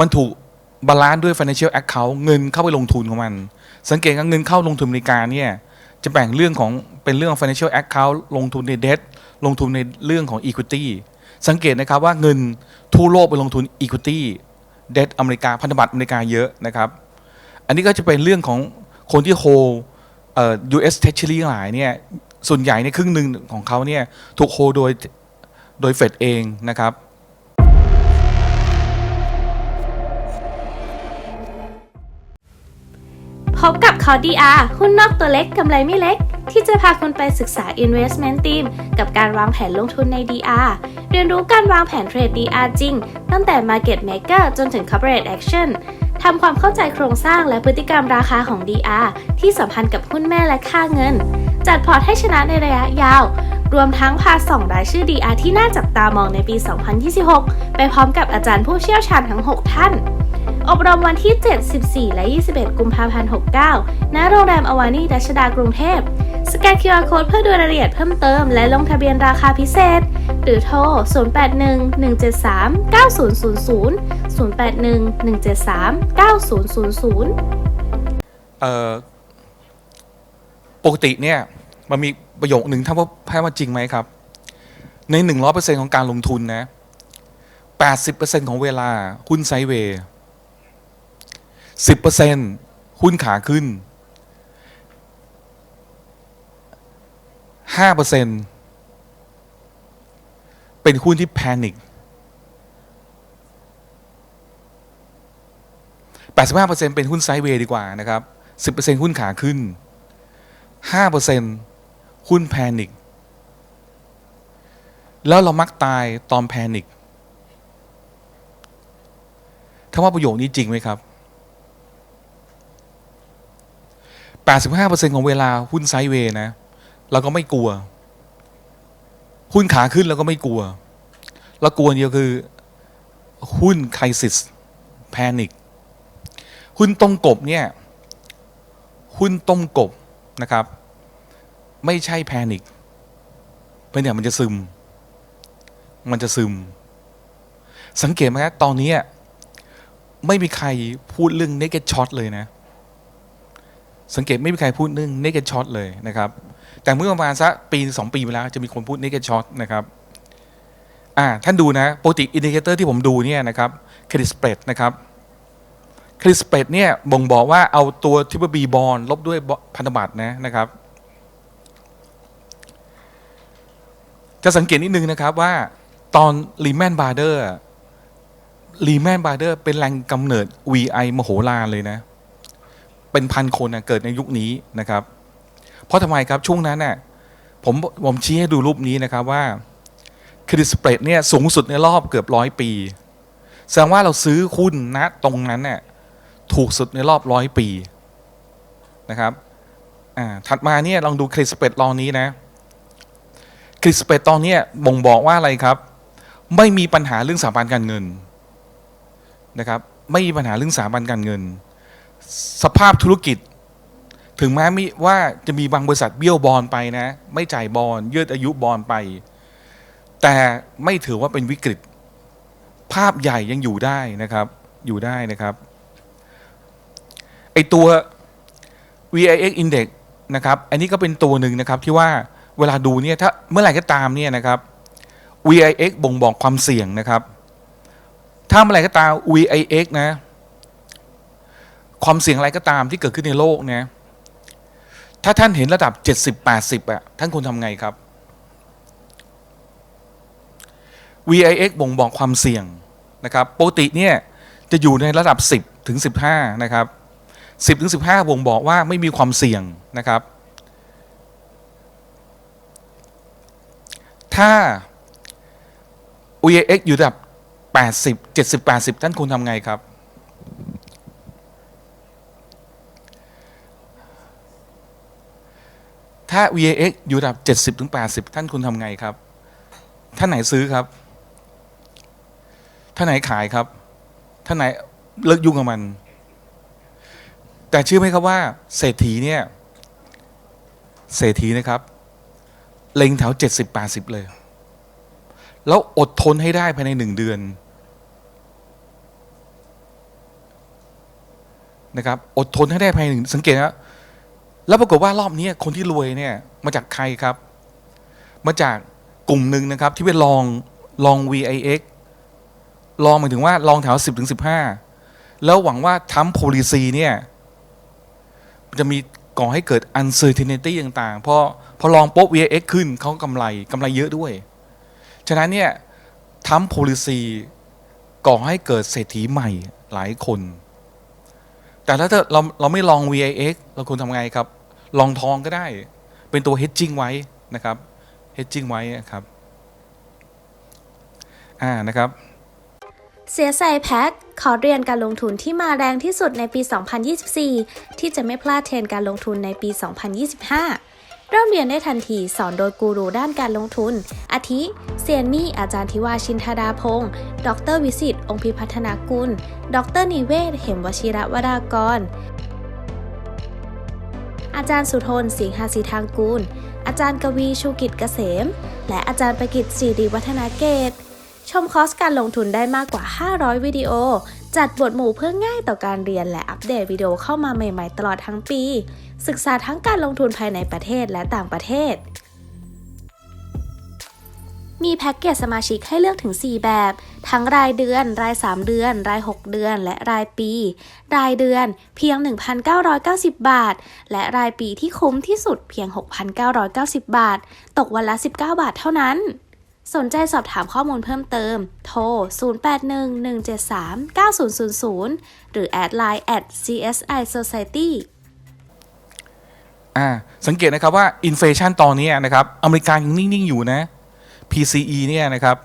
มันถูกบาลานซ์ด้วย financial account เงินเข้าไปลงทุนของมัน สังเกตว่าเงินเข้าลงทุนอเมริกาเนี่ยจะแบ่งเรื่องของเป็นเรื่อง financial account ลงทุนใน debt ลงทุนในเรื่องของ equity สังเกตนะครับว่าเงินทั่วโลกไปลงทุน equity debt อเมริกาพันธบัตรอเมริกาเยอะนะครับ อันนี้ก็จะเป็นเรื่องของคนที่ hold เอ่อ US Treasury หลายเนี่ยส่วนใหญ่ในครึ่งหนึ่งของเขาเนี่ยถูก hold โดยโดยเฟดเองนะครับ พบกับคอ DR หุ้นนอกตัวเล็กกำไรไม่เล็ก ที่จะพาคุณไปศึกษา Investment Team กับการวางแผนลงทุนใน DR เรียนรู้การวางแผนเทรด DR จริง ตั้งแต่ Market Maker จนถึง Corporate Action ทำความเข้าใจโครงสร้างและพฤติกรรมราคาของ DR ที่สัมพันธ์กับหุ้นแม่และค่าเงิน จัดพอร์ตให้ชนะในระยะยาว รวมทั้งพาส่องรายชื่อ DR ที่น่าจับตามองในปี 2026 ไปพร้อมกับอาจารย์ผู้เชี่ยวชาญทั้ง 6 ท่าน อบรมวันที่ 7 14 และ 21 กุมภาพันธ์ 69 ณ โรงแรมอวานีรัชดากรุงเทพ สแกน QR Code เพื่อดูรายละเอียดเพิ่มเติม และลงทะเบียนราคาพิเศษ หรือโทร 081 173 9000 081 173 9000เอ่อปกติเนี่ยมันมีประโยคหนึ่งถ้าว่าแพ้ว่าจริงไหมครับ ในหนึ่งร้อยเปอร์เซ็นของการลงทุนนะแปดสิบเปอร์เซ็นของเวลาหุ้นไซเวย์ สิบเปอร์เซ็นหุ้นขาขึ้นห้าเปอร์เซ็นเป็นหุ้นที่แพนิค85%เป็นหุ้นไซด์เวย์ดีกว่านะครับ 10%หุ้นขาขึ้น 5%หุ้นแพนิค แล้วเรามักตายตอนแพนิคถ้าว่าประโยคนี้จริงไหมครับ 85%ของเวลาหุ้นไซด์เวย์นะเราก็ไม่กลัว หุ้นขาขึ้นเราก็ไม่กลัว เรากลัวเดียวคือ หุ้นไครซิสแพนิคหุ้นต้มกบเนี่ย หุ้นต้มกบนะครับ ไม่ใช่แพนิคเพราะเนี่ยมันจะซึม มันจะซึม สังเกตไหมครับตอนนี้ไม่มีใครพูดเรื่อง naked short เลยนะ สังเกตไม่มีใครพูดเรื่อง naked short เลยนะครับ แต่เมื่อประมาณสักปีสองปีไปแล้วจะมีคนพูด naked short นะครับอ่าท่านดูนะโปกติอินดิเคเตอร์ที่ผมดูเนี่ยนะครับเครดิตสเปรดนะครับเครดิสเปรดเนี่ยบ่งบอกว่าเอาตัวทิปบีบอลลบด้วยพันธบัตรนะนะครับ จะสังเกตนิดนึงนะครับว่าตอนรีแมนบาร์เดอร์รีแมนบาร์เดอร์เป็นแรงกำเนิด VI มโหฬารเลยนะ เป็นพันคนนะเกิดในยุคนี้นะครับ เพราะทำไมครับช่วงนั้นน่ะผมผมชี้ให้ดูรูปนี้นะครับว่าคริสเปรดเนี่ยสูงสุดในรอบเกือบร้อยปี แสดงว่าเราซื้อหุ้นณตรงนั้นเนี่ยถูกสุดในรอบร้อยปีนะครับอ่าถัดมาเนี่ยลองดูคริสเปดลองนี้นะคริสเปดตอนนี้บ่งบอกว่าอะไรครับ ไม่มีปัญหาเรื่องสถาบันการเงินนะครับ ไม่มีปัญหาเรื่องสถาบันการเงิน สภาพธุรกิจ ถึงแม้มีว่าจะมีบางบริษัทเบี้ยวบอลไปนะ ไม่จ่ายบอลยืดอายุบอลไป แต่ไม่ถือว่าเป็นวิกฤต ภาพใหญ่ยังอยู่ได้นะครับ อยู่ได้นะครับไอตัว VIX Index นะครับ อันนี้ก็เป็นตัวหนึ่งนะครับที่ว่าเวลาดูเนี่ยถ้าเมื่อไหร่ก็ตามเนี่ยนะครับ VIX บ่งบอกความเสี่ยงนะครับ ถ้าเมื่อไหร่ก็ตาม VIX นะ ความเสี่ยงอะไรก็ตามที่เกิดขึ้นในโลกเนะถ้าท่านเห็นระดับ70-80อะท่านควรทำไงครับ VIX บ่งบอกความเสี่ยงนะครับปกติเนี่ยจะอยู่ในระดับ 10 ถึง 15 นะครับ 10 ถึง 15 บ่งบอกว่าไม่มีความเสี่ยงนะครับ ถ้า VIX อยู่ระดับ 80 70 80 ท่านควรทำไงครับ ถ้า VIX อยู่ระดับ 70ถึง80 ท่านควรทำไงครับ ท่านไหนซื้อครับ ท่านไหนขายครับ ท่านไหนเลิกยุ่งกับมัน แต่เชื่อไหมครับว่า เศรษฐีเนี่ย เศรษฐีนะครับ เล็งแถวเจ็ดสิบแปดสิบเลย แล้วอดทนให้ได้ภายในหนึ่งเดือนนะครับ อดทนให้ได้ภายในหนึ่งสังเกตนะ แล้วปรากฏว่ารอบนี้คนที่รวยเนี่ยมาจากใครครับ มาจากกลุ่มหนึ่งนะครับ ที่เป็นลองลอง VIX ลองหมายถึงว่าลองแถว10ถึง15แล้วหวังว่าทำ policy เนี่ยจะมีก่อให้เกิด uncertainty ต่างๆ เพราะพอลองปุ๊บ VIX ขึ้นเขากำไรกำไรเยอะด้วย ฉะนั้นเนี่ยทำ policy ก่อให้เกิดเศรษฐีใหม่หลายคน แต่ถ้าเราเราไม่ลอง VIX เราควรทำไงครับ ลองทองก็ได้ เป็นตัว hedging ไว้นะครับ hedging ไว้นะครับอ่านะครับเสียใส่แพ็คขอเรียนการลงทุนที่มาแรงที่สุดในปี 2024 ที่จะไม่พลาดเทรนการลงทุนในปี 2025 เริ่มเรียนได้ทันทีสอนโดยกูรูด้านการลงทุน อาทิ เซียนมี่ อาจารย์ทิวาชินธาดาพงศ์ดรวิสิตองค์พิพัฒนากุล ดรนิเวศ เหมวชิระวรากร อาจารย์สุทนสิงหาสีทางกูล อาจารย์กวีชูกิจเกษม และอาจารย์ประกิตสิริวัฒนาเกต ชมคอร์สการลงทุนได้มากกว่า 500 วิดีโอ จัดบทหมู่เพื่อง่ายต่อการเรียนและอัปเดตวิดีโอเข้ามาใหม่ ๆ ตลอดทั้งปี ศึกษาทั้งการลงทุนภายในประเทศและต่างประเทศ มีแพ็กเกจสมาชิกให้เลือกถึง 4 แบบ ทั้งรายเดือน ราย 3 เดือน ราย 6 เดือน และรายปี รายเดือนเพียง 1,990 บาท และรายปีที่คุ้มที่สุดเพียง 6,990 บาท ตกวันละ 19 บาทเท่านั้น สนใจสอบถามข้อมูลเพิ่มเติม โทร 0811739000 หรือแอดไลน์ at CSI Society อ่าสังเกตนะครับว่าอินเฟชันตอนนี้นะครับ อเมริกายังนิ่ง ๆ อยู่นะ PCE เนี่ยนะครับ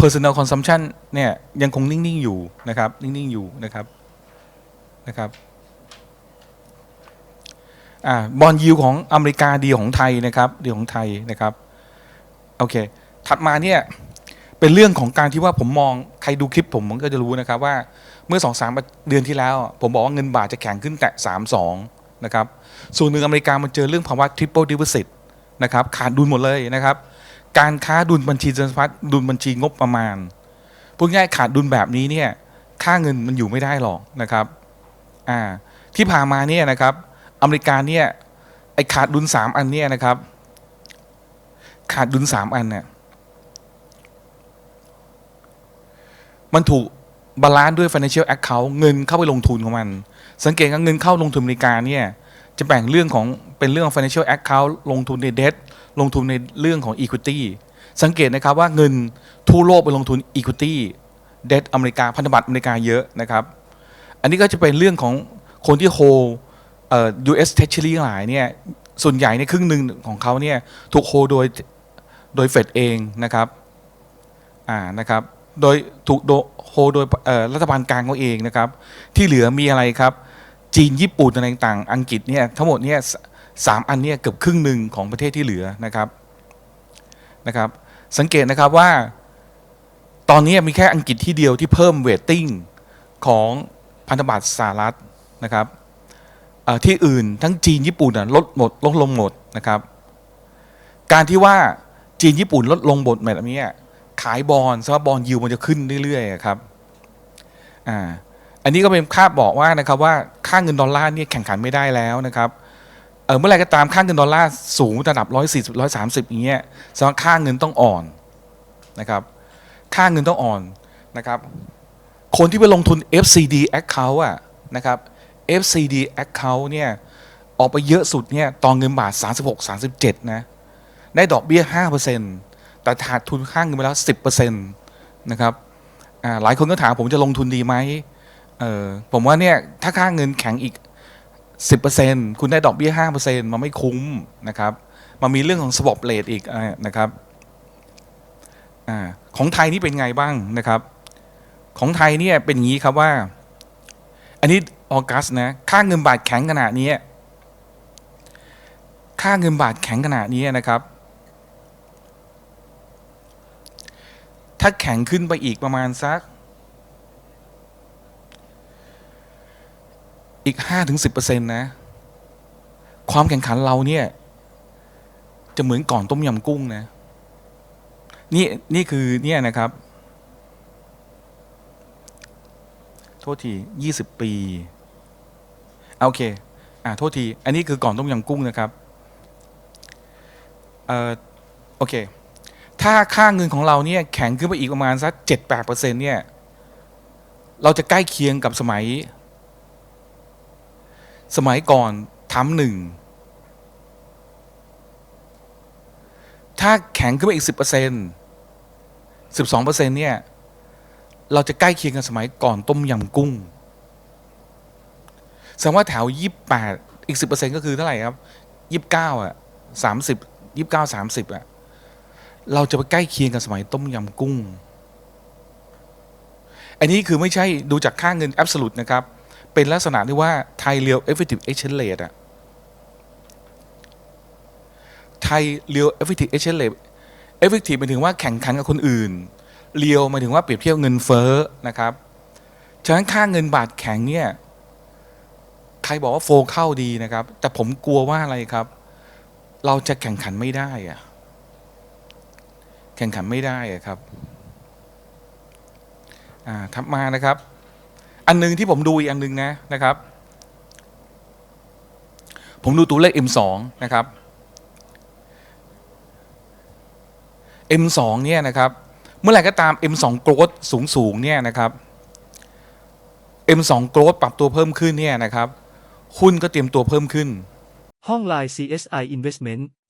personal consumption เนี่ยยังคงนิ่ง ๆ อยู่นะครับ นิ่ง ๆ อยู่นะครับนะครับบอลยิวของอเมริกาดีของไทยนะครับดีของไทยนะครับโอเคถัดมาเนี่ยเป็นเรื่องของการที่ว่าผมมองใครดูคลิปผมมันก็จะรู้นะครับว่าเมื่อสองสามเดือนที่แล้ว ผมบอกว่าเงินบาทจะแข็งขึ้นแตะสามสองนะครับส่วนหนึ่งอเมริกามันเจอเรื่องภาวะ triple deficit นะครับขาดดุลหมดเลยนะครับ การค้าดุลบัญชีเงินพัฒน์ดุลบัญชีงบประมาณพูดง่ายขาดดุลแบบนี้เนี่ยค่าเงินมันอยู่ไม่ได้หรอกนะครับอ่าที่ผ่านมาเนี่ยนะครับ อเมริกาเนี่ยไอขาดดุลสามอันเนี่ยนะครับ ขาดดุลสามอันเนี่ยมันถูกบาลานซ์ด้วย financial account เงินเข้าไปลงทุนของมัน สังเกตว่าเงินเข้าลงทุนอเมริกาเนี่ยจะแบ่งเรื่องของเป็นเรื่องของ financial account ลงทุนใน debt ลงทุนในเรื่องของ equity สังเกตนะครับว่าเงินทั่วโลกไปลงทุน equity debt อเมริกาพันธบัตรอเมริกาเยอะนะครับ อันนี้ก็จะเป็นเรื่องของคนที่ hold เอ่อ US Treasury หลายเนี่ยส่วนใหญ่ในครึ่งหนึ่งของเขาเนี่ยถูกโฮโดยโดยเฟดเองนะครับอ่านะครับโดยถูกโฮโดยรัฐบาลกลางเขาเองนะครับ ที่เหลือมีอะไรครับ จีนญี่ปุ่นอะไรต่างอังกฤษเนี่ยทั้งหมดเนี่ย สามอันเนี่ยเกือบครึ่งหนึ่งของประเทศที่เหลือนะครับนะครับ สังเกตนะครับว่าตอนนี้มีแค่อังกฤษที่เดียวที่เพิ่มเวทติ้งของพันธบัตรสหรัฐนะครับที่อื่นทั้งจีนญี่ปุ่นลดหมดลดลงหมดนะครับ การที่ว่าจีนญี่ปุ่นลดลงหมดแบบนี้ขายบอลสำหรับบอลยิวมันจะขึ้นเรื่อยๆครับอ่าอันนี้ก็เป็นค่าบอกว่านะครับว่าค่าเงินดอลลาร์เนี่ยแข่งขันไม่ได้แล้วนะครับ เออเมื่อไรก็ตามค่าเงินดอลลาร์สูงระดับร้อยสี่สิบร้อยสามสิบอย่างเงี้ยแสดงว่าค่าเงินต้องอ่อนนะครับค่าเงินต้องอ่อนนะครับ คนที่ไปลงทุน FCD account อะนะครับ FCD account เนี่ยออกไปเยอะสุดเนี่ยตอนเงินบาท 36 37 นะ ได้ดอกเบี้ย 5%แต่ขาดทุนค่าเงินไปแล้ว 10%นะครับหลายคนก็ถามผมจะลงทุนดีไหมเออผมว่าเนี่ยถ้าค่าเงินแข็งอีก 10%คุณได้ดอกเบี้ย5%มันไม่คุ้มนะครับมันมีเรื่องของ swap rate อีกนะครับอของไทยนี่เป็นไงบ้างนะครับ ของไทยเนี่ยเป็นอย่างนี้ครับว่า อันนี้ออกัสนะค่าเงินบาทแข็งขนาดนี้ค่าเงินบาทแข็งขนาดนี้นะครับ ถ้าแข็งขึ้นไปอีกประมาณสัก อีกห้าถึงสิบเปอร์เซ็นต์นะ ความแข่งขันเราเนี่ย จะเหมือนก่อนต้มยำกุ้งนะ นี่นี่คือเนี่ยนะครับ โทษทียี่สิบปีโอเค อ่าโทษที อันนี้คือก่อนต้มยำกุ้งนะครับ เอ่อ โอเค ถ้าค่าเงินของเราเนี่ย แข็งขึ้นไปอีกประมาณสักเจ็ดแปดเปอร์เซ็นเนี่ย เราจะใกล้เคียงกับสมัย สมัยก่อนทำหนึ่ง ถ้าแข็งขึ้นไปอีกสิบเปอร์เซ็นต์สิบสองเปอร์เซ็นต์เนี่ย เราจะใกล้เคียงกับสมัยก่อนต้มยำกุ้งแสดงว่าแถวยี่แปดอีกสิบเปอร์เซ็นต์ก็คือเท่าไหร่ครับยี่สิบเก้าอะสามสิบยี่สิบเก้าสามสิบอะ เราจะไปใกล้เคียงกับสมัยต้มยำกุ้ง อันนี้คือไม่ใช่ดูจากค่าเงิน absolute นะครับ เป็นลักษณะที่ว่า Thai Real Effective Exchange Rate อะ Thai Real Effective Exchange Rate Effective หมายถึงว่าแข่งขันกับคนอื่น Real หมายถึงว่าเปรียบเทียบเงินเฟ้อนะครับ ฉะนั้นค่าเงินบาทแข็งเนี่ย ใครบอกว่าโฟเข้าดีนะครับ แต่ผมกลัวว่าอะไรครับ เราจะแข่งขันไม่ได้อะแข่งขันไม่ได้อะครับอ่าทับมานะครับ อันหนึงที่ผมดูอีกอันหนึงนะนะครับ ผมดูตัวเลข M2 นะครับ M2 เนี่ยนะครับ เมื่อไหร่ก็ตาม M2 growth สูงสูงเนี่ยนะครับ M2 growth ปรับตัวเพิ่มขึ้นเนี่ยนะครับหุ้นก็เตรียมตัวเพิ่มขึ้น ห้อง Line CSI Investment